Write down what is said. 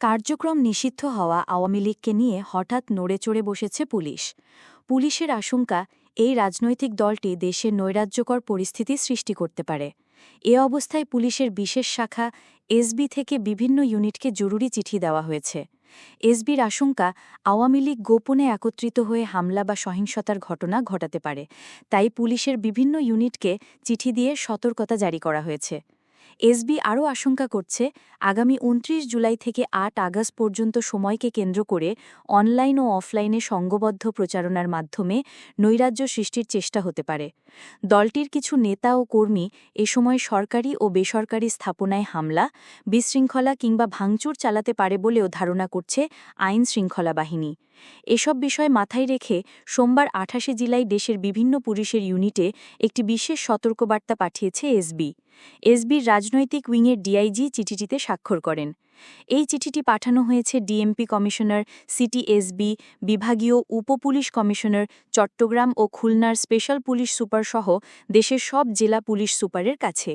কার্যক্রম নিষিদ্ধ হওয়া আওয়ামী লীগকে নিয়ে হঠাৎ নড়ে চড়ে বসেছে পুলিশ। পুলিশের আশঙ্কা, এই রাজনৈতিক দলটি দেশের নৈরাজ্যকর পরিস্থিতি সৃষ্টি করতে পারে। এ অবস্থায় পুলিশের বিশেষ শাখা, এসবি থেকে বিভিন্ন ইউনিটকে জরুরি চিঠি দেওয়া হয়েছে। এসবির আশঙ্কা, আওয়ামী লীগ গোপনে একত্রিত হয়ে হামলা বা সহিংসতার ঘটনা ঘটাতে পারে। তাই পুলিশের বিভিন্ন ইউনিটকে চিঠি দিয়ে সতর্কতা জারি করা হয়েছে। এসবি আরও আশঙ্কা করছে, আগামী উনত্রিশ জুলাই থেকে আট আগস্ট পর্যন্ত সময়কে কেন্দ্র করে অনলাইন ও অফলাইনে সঙ্গবদ্ধ প্রচারণার মাধ্যমে নৈরাজ্য সৃষ্টির চেষ্টা হতে পারে। দলটির কিছু নেতা ও কর্মী এ সময় সরকারি ও বেসরকারি স্থাপনায় হামলা, বিশৃঙ্খলা কিংবা ভাঙচুর চালাতে পারে বলেও ধারণা করছে আইন শৃঙ্খলা বাহিনী। এসব বিষয় মাথায় রেখে সোমবার আঠাশে জেলায় দেশের বিভিন্ন পুলিশের ইউনিটে একটি বিশেষ সতর্কবার্তা পাঠিয়েছে এসবি। এসবির রাজনৈতিক উইংয়ের ডিআইজি চিঠিটিতে স্বাক্ষর করেন। এই চিঠিটি পাঠানো হয়েছে ডিএমপি কমিশনার সিটিএসবি, বিভাগীয় উপপুলিশ কমিশনার চট্টগ্রাম ও খুলনার স্পেশাল পুলিশ সুপার সহ দেশের সব জেলা পুলিশ সুপারের কাছে।